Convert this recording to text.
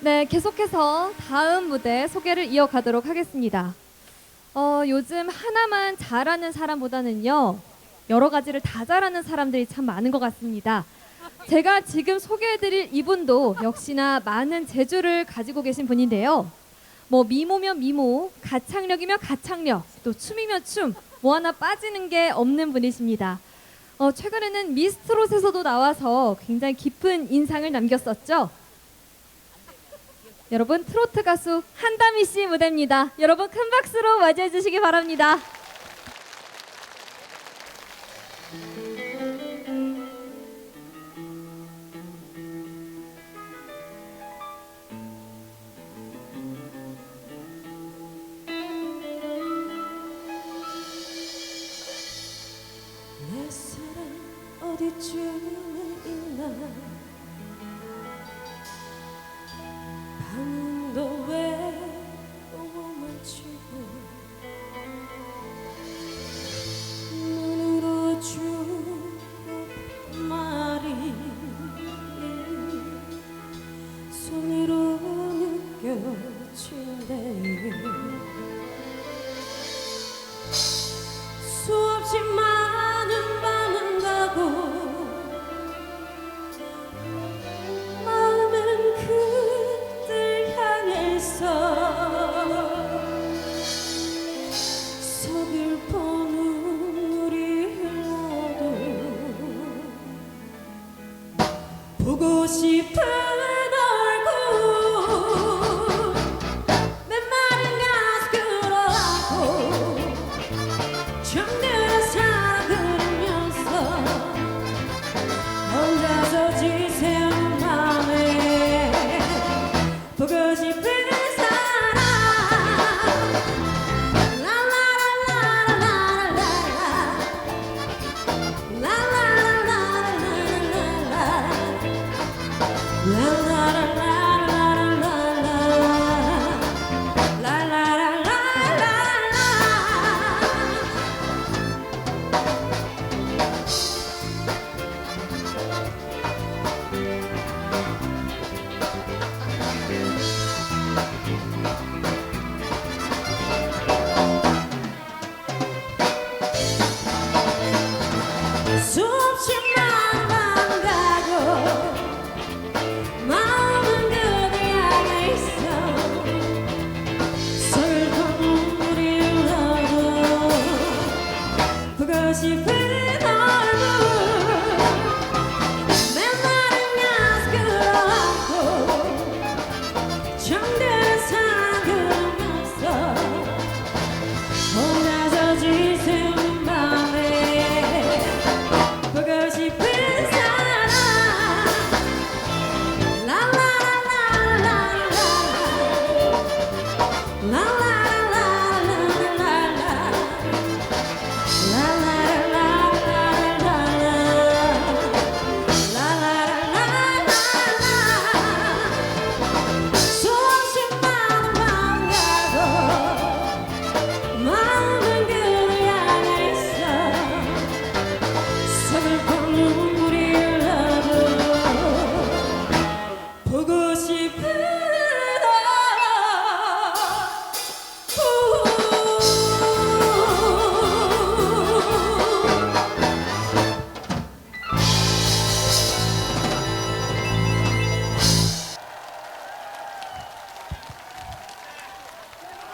네, 계속해서 다음 무대 소개를 이어가도록 하겠습니다. 어, 요즘 하나만 잘하는 사람보다는요, 여러 가지를 다 잘하는 사람들이 참 많은 것 같습니다. 제가 지금 소개해드릴 이분도 역시나 많은 재주를 가지고 계신 분인데요. 뭐 미모면 미모, 가창력이면 가창력, 또 춤이면 춤, 뭐 하나 빠지는 게 없는 분이십니다. 어, 최근에는 미스트롯에서도 나와서 굉장히 깊은 인상을 남겼었죠. 여러분 트로트 가수 한다미 씨 무대입니다. 여러분 큰 박수로 맞이해 주시기 바랍니다. 내 사랑 어디쯤에 있나 끝이네 수없이 많은 밤은 가고 마음은 그들 향해서 서글퍼 눈물이 흘러도 보고 싶어